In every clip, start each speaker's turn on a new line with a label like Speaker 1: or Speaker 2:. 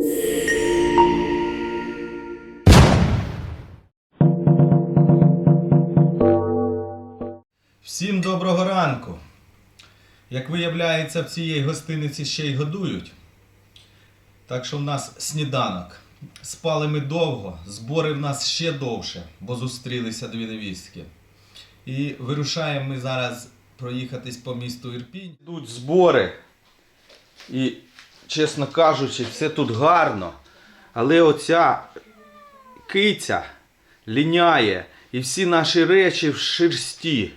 Speaker 1: Всім доброго ранку. Як виявляється, в цій гостиниці ще й годують. Так що в нас сніданок. Спали ми довго, збори в нас ще довше, бо зустрілися дві невістки. І вирушаємо ми зараз проїхатись по місту Ірпінь. Йдуть збори. І, чесно кажучи, все тут гарно. Але оця киця ліняє і всі наші речі в шерсті.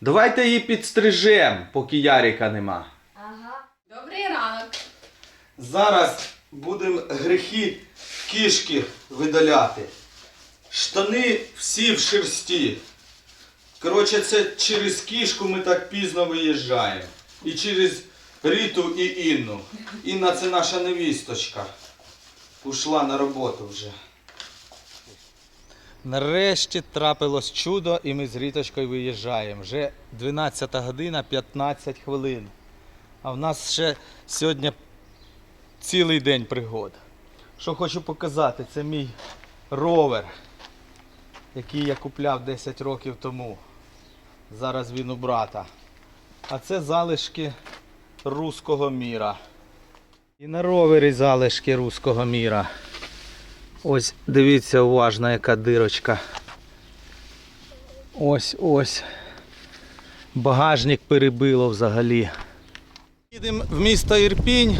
Speaker 1: Давайте її підстрижем, поки Яріка нема.
Speaker 2: Ага. Добрий ранок.
Speaker 1: Зараз будемо грехи кішки видаляти. Штани всі в шерсті. Коротше, це через кішку ми так пізно виїжджаємо. І через Ріту і Інну. Інна це наша невісточка. Ушла на роботу вже. Нарешті трапилось чудо, і ми з Ріточкою виїжджаємо. Вже 12 година 15 хвилин. А в нас ще сьогодні цілий день пригод. Що хочу показати, це мій ровер, який я купляв 10 років тому. Зараз він у брата. А це залишки руського міра. І на ровері залишки руського міра. Ось дивіться уважно, яка дирочка. Ось ось. Багажник перебило взагалі. Їдемо в місто Ірпінь.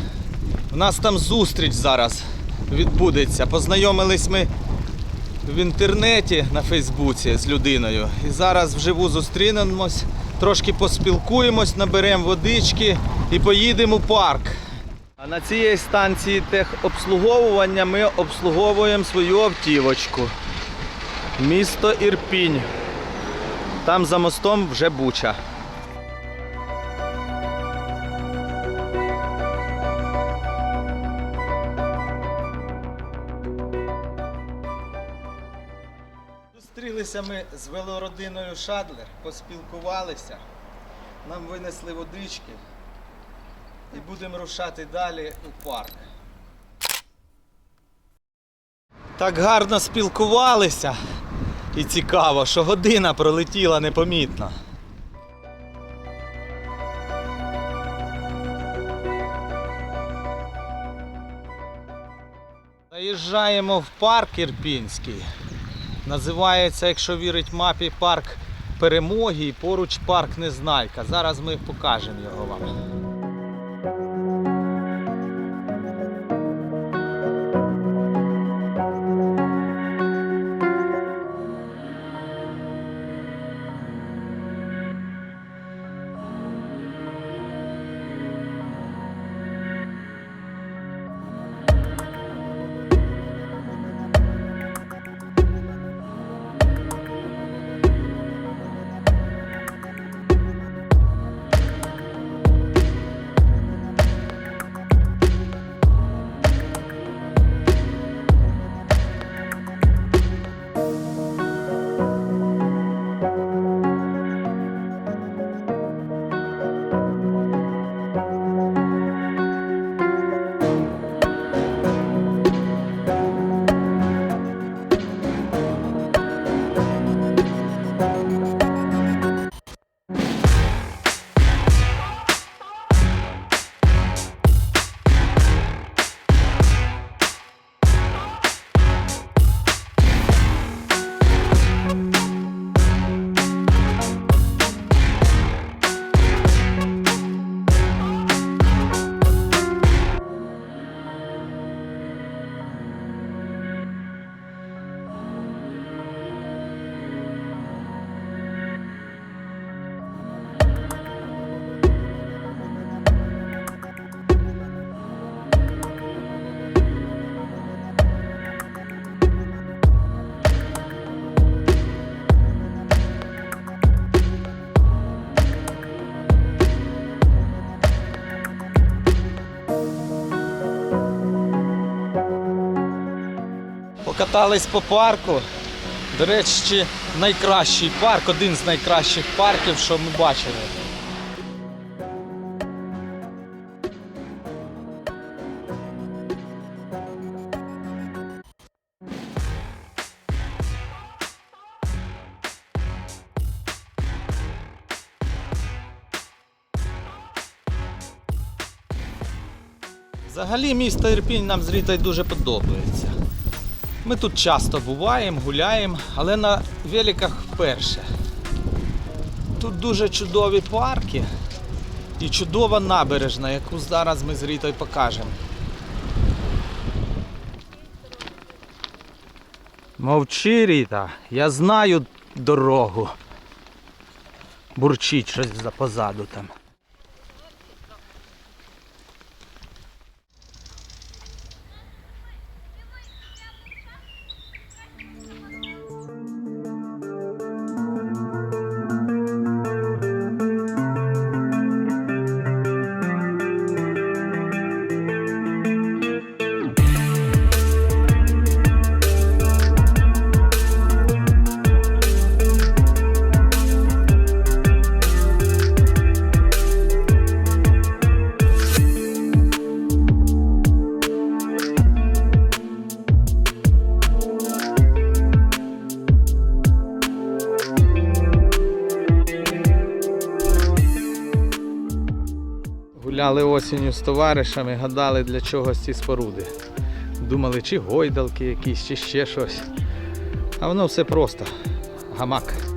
Speaker 1: У нас там зустріч зараз відбудеться. Познайомились ми в інтернеті на Фейсбуці з людиною. І зараз вживу зустрінемось, трошки поспілкуємось, наберемо водички і поїдемо у парк. А на цій станції техобслуговування ми обслуговуємо свою автівочку. Місто Ірпінь. Там за мостом вже буча. Зустрілися ми з велородиною Шадлер, поспілкувалися, нам винесли водички і будемо рушати далі у парк. Так гарно спілкувалися і цікаво, що година пролетіла непомітно. Заїжджаємо в парк Ірпінський. Називається, якщо вірить мапі, парк перемоги і поруч парк Незнайка. Зараз ми покажемо його вам. Покатались по парку. До речі, найкращий парк, один з найкращих парків, що ми бачили. Взагалі місто Ірпінь нам з Рітою дуже подобається. Ми тут часто буваємо, гуляємо, але на великах вперше. Тут дуже чудові парки і чудова набережна, яку зараз ми з Рітою покажемо. Мовчи, Ріта, я знаю дорогу. Бурчить щось позаду там. Осінню з товаришами, гадали для чогось ці споруди. Думали, чи гойдалки якісь, чи ще щось. А воно все просто. Гамак.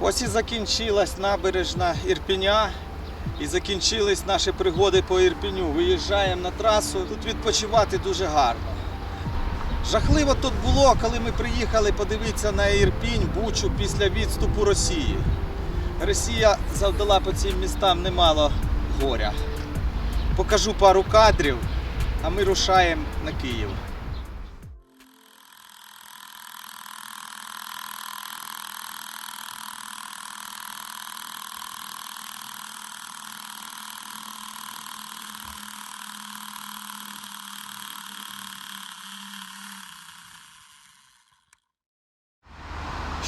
Speaker 1: Ось і закінчилась набережна Ірпіня. І закінчились наші пригоди по Ірпіню. Виїжджаємо на трасу. Тут відпочивати дуже гарно. Жахливо тут було, коли ми приїхали подивитися на Ірпінь, Бучу після відступу Росії. Росія завдала по цим містам немало горя. Покажу пару кадрів, а ми рушаємо на Київ.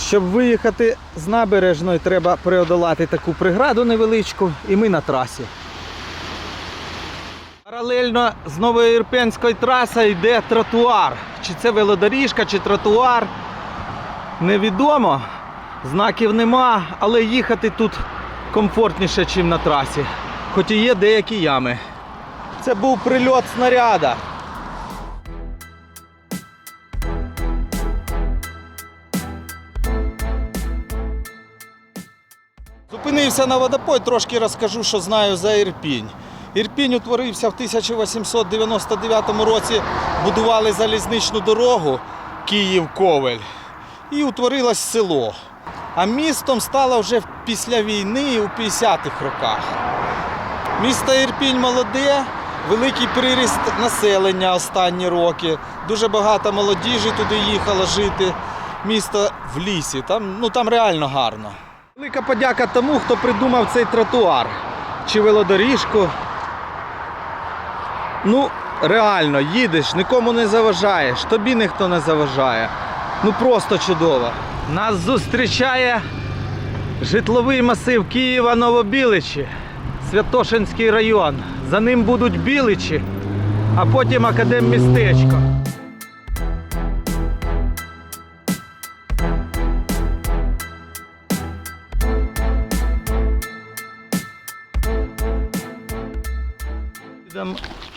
Speaker 1: Щоб виїхати з набережної, треба преодолати таку преграду невеличку, і ми на трасі. Паралельно з Новоірпенської траси йде тротуар. Чи це велодоріжка, чи тротуар. Невідомо. Знаків нема, але їхати тут комфортніше, ніж на трасі. Хоч і є деякі ями. Це був прильот снаряда. Зупинився на водопой, трошки розкажу, що знаю за Ірпінь. Ірпінь утворився в 1899 році, будували залізничну дорогу Київ-Ковель і утворилось село. А містом стало вже після війни у 50-х роках. Місто Ірпінь молоде, великий приріст населення останні роки. Дуже багато молодіжі туди їхало жити. Місто в лісі, там, ну, там реально гарно. Велика подяка тому, хто придумав цей тротуар чи велодоріжку. Ну, реально, їдеш, нікому не заважаєш, тобі ніхто не заважає. Ну просто чудово. Нас зустрічає житловий масив Києва Новобіличі, Святошинський район. За ним будуть біличі, а потім академмістечко.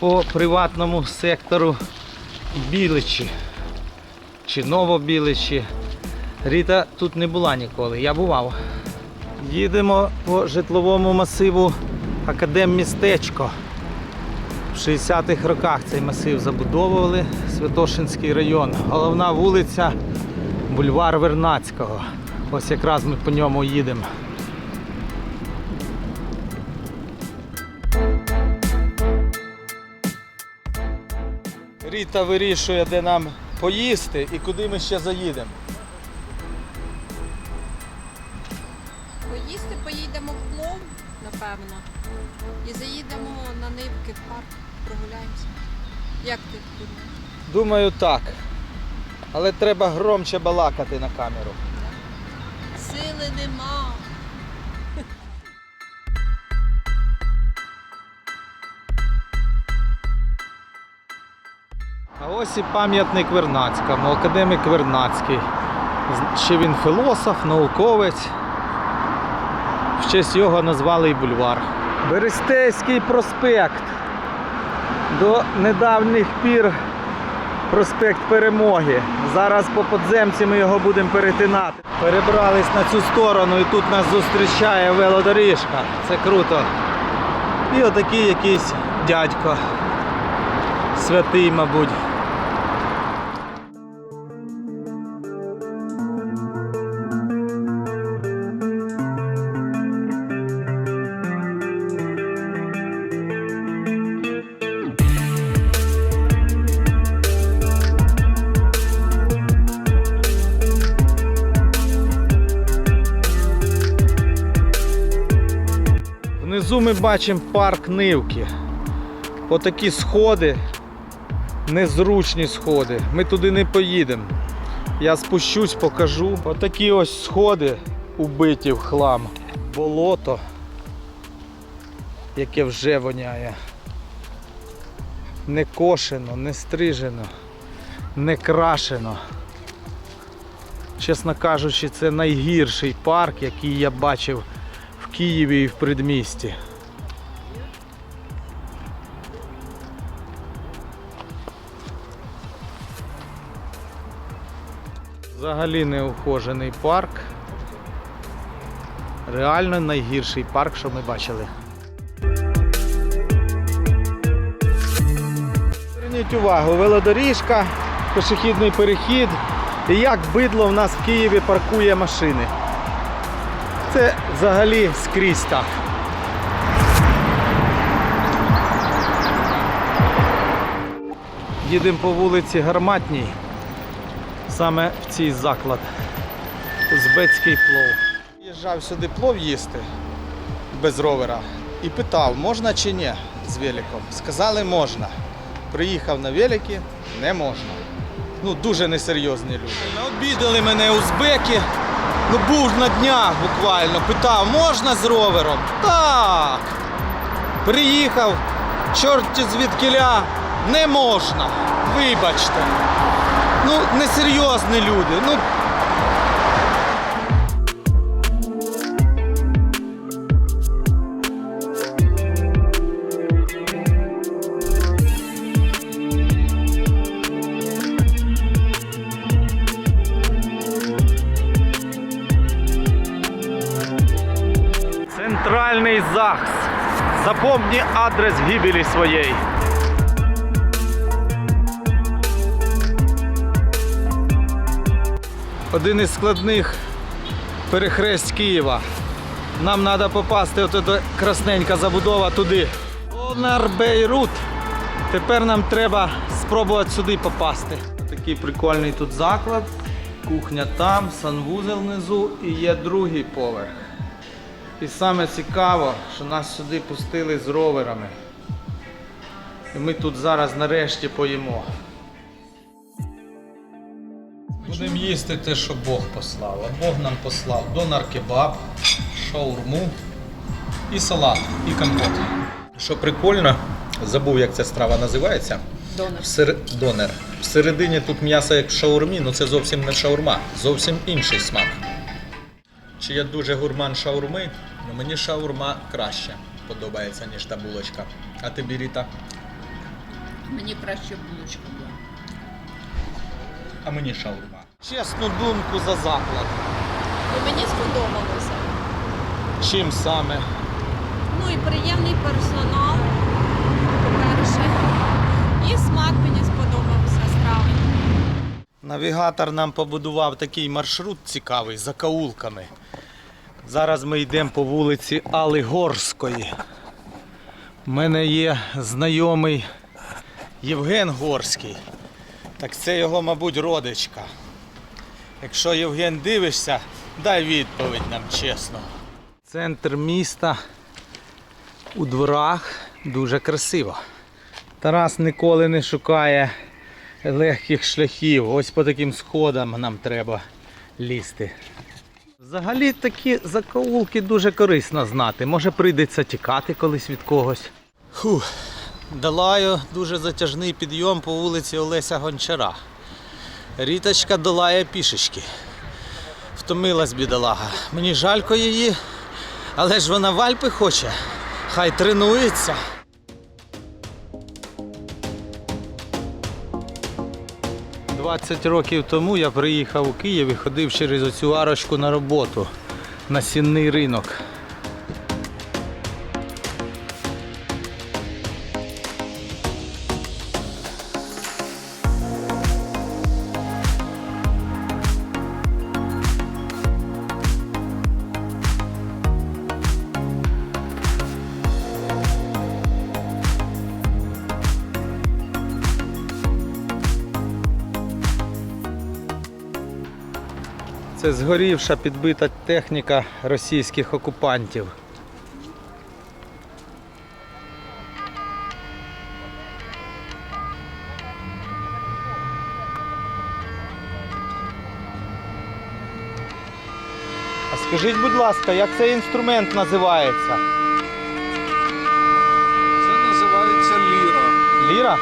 Speaker 1: По приватному сектору Біличі чи Новобіличі. Ріта тут не була ніколи, я бував. Їдемо по житловому масиву Академмістечко. В 60-х роках цей масив забудовували Святошинський район. Головна вулиця бульвар Вернацького. Ось якраз ми по ньому їдемо. Ріта вирішує, де нам поїсти і куди ми ще заїдемо.
Speaker 2: Поїсти поїдемо в плов, напевно. І заїдемо на нивки в парк, прогуляємося. Як ти думаєш?
Speaker 1: Думаю, так. Але треба громче балакати на камеру.
Speaker 2: Сили нема.
Speaker 1: Ось і пам'ятник Вернацькому, академік Вернацький. Ще він філософ, науковець. В честь його назвали і бульвар. Берестейський проспект. До недавніх пір проспект Перемоги. Зараз по подземці ми його будемо перетинати. Перебрались на цю сторону і тут нас зустрічає велодоріжка. Це круто. І отакий якийсь дядько. Святий, мабуть. Ми бачимо парк Нивки. Отакі сходи, незручні сходи. Ми туди не поїдемо. Я спущусь, покажу. Отакі ось сходи убиті в хлам. Болото, яке вже воняє. Не кошено, не стрижено, не крашено. Чесно кажучи, це найгірший парк, який я бачив в Києві і в предмісті. Взагалі неухожений парк. Реально найгірший парк, що ми бачили. Зверніть увагу, велодоріжка, пішохідний перехід і як бидло в нас в Києві паркує машини. Це взагалі скрізь так. Їдемо по вулиці Гарматній, саме в цей заклад. Узбецький плов. Їжджав сюди плов їсти без ровера і питав, можна чи ні з великом. Сказали, можна. Приїхав на великі, не можна. Ну, дуже несерйозні люди. Обідали мене узбеки. Ну був на днях буквально, питав, можна з ровером? Так. Приїхав, чорті звідкиля, не можна. Вибачте. Ну, несерйозні люди. Ну, Центральний ЗАГС. Запомни адрес гибели своєї. Один із складних перехресть Києва. Нам треба попасти, от эта красненька забудова туди. Донар Бейрут. Тепер нам треба спробувати сюди попасти. Такий прикольний тут заклад. Кухня там, санвузел внизу і є другий поверх. І саме цікаво, що нас сюди пустили з роверами. І ми тут зараз нарешті поїмо. Будемо їсти те, що Бог послав. А Бог нам послав донар кебаб, шаурму і салат, і компот. Що прикольно, забув, як ця страва називається.
Speaker 2: Донор.
Speaker 1: Всер... Донер. Всередині тут м'ясо як в шаурмі, але це зовсім не шаурма, зовсім інший смак. Чи я дуже гурман шаурми, але мені шаурма краще подобається, ніж та булочка. А тобі Ріта?
Speaker 2: Мені краще булочка була.
Speaker 1: А мені шаурма. Чесну думку за заклад.
Speaker 2: Ну, мені сподобалося.
Speaker 1: Чим саме?
Speaker 2: Ну і приємний персонал, по-перше. І смак мені сподобався страви.
Speaker 1: Навігатор нам побудував такий маршрут цікавий за каулками. Зараз ми йдемо по вулиці Алигорської. У мене є знайомий, Євген Горський. Так це його, мабуть, родичка. Якщо Євген дивишся, дай відповідь нам чесно. Центр міста у дворах дуже красиво. Тарас ніколи не шукає легких шляхів. Ось по таким сходам нам треба лізти. Взагалі такі закоулки дуже корисно знати. Може прийдеться тікати колись від когось. Фух, долаю дуже затяжний підйом по вулиці Олеся Гончара. Ріточка долає пішечки. Втомилась бідолага. Мені жалько її, але ж вона в Альпи хоче. Хай тренується. Двадцять років тому я приїхав у Київ і ходив через оцю арочку на роботу на сінний ринок. Це згорівша підбита техніка російських окупантів. А скажіть, будь ласка, як цей інструмент називається?
Speaker 3: Це називається ліра.
Speaker 1: Ліра?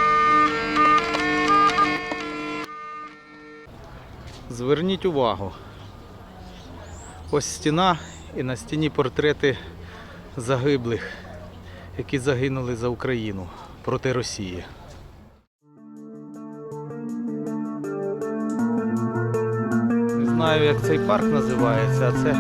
Speaker 1: Зверніть увагу. Ось стіна і на стіні портрети загиблих, які загинули за Україну проти Росії. Не знаю, як цей парк називається, а це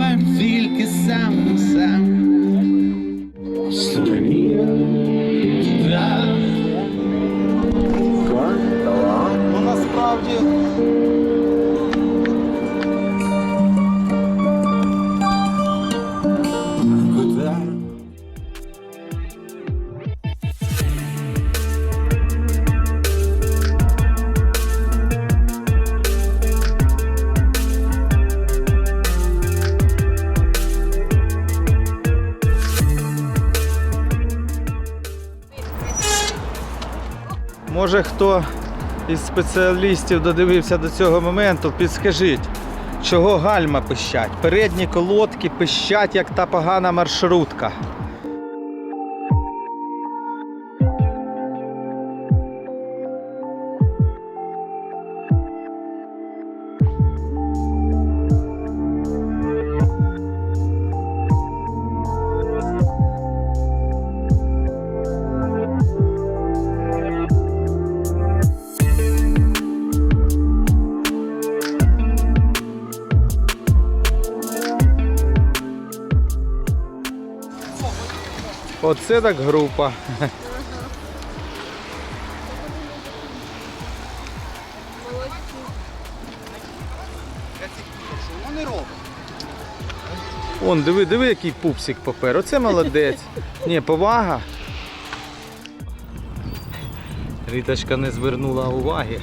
Speaker 4: неба тільки сам сам.
Speaker 1: Може хто із спеціалістів додивився до цього моменту, підскажіть, чого гальма пищать? Передні колодки пищать, як та погана маршрутка. Оце так група.
Speaker 3: Вони роблять?
Speaker 1: Он, диви, диви, який пупсик попер. Оце молодець. Ні, повага. Ріточка не звернула уваги.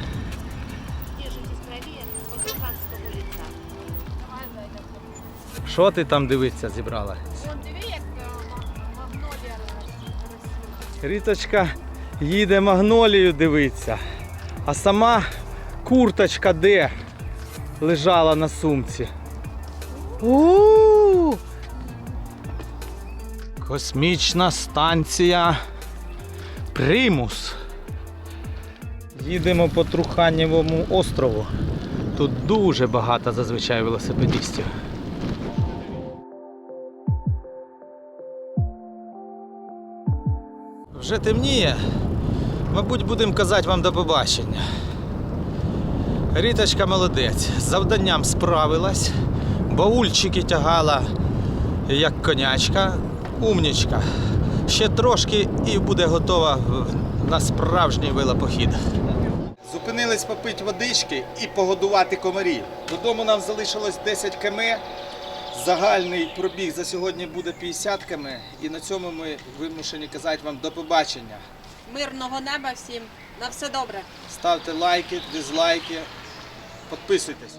Speaker 1: Що ти там дивиться зібрала? Ріточка їде магнолію дивиться, а сама курточка де лежала на сумці. У! Космічна станція Примус. Їдемо по Труханєвому острову. Тут дуже багато зазвичай велосипедистів. Вже темніє. Мабуть, будемо казати вам до побачення. Ріточка молодець. Завданням справилась. Баульчики тягала як конячка. Умнічка. Ще трошки і буде готова на справжній велопохід. Зупинились попити водички і погодувати комарів. Додому нам залишилось 10 км. Загальний пробіг за сьогодні буде 50-ками, І на цьому ми вимушені казати вам до побачення.
Speaker 2: Мирного неба всім. На все добре.
Speaker 1: Ставте лайки, дизлайки, підписуйтесь.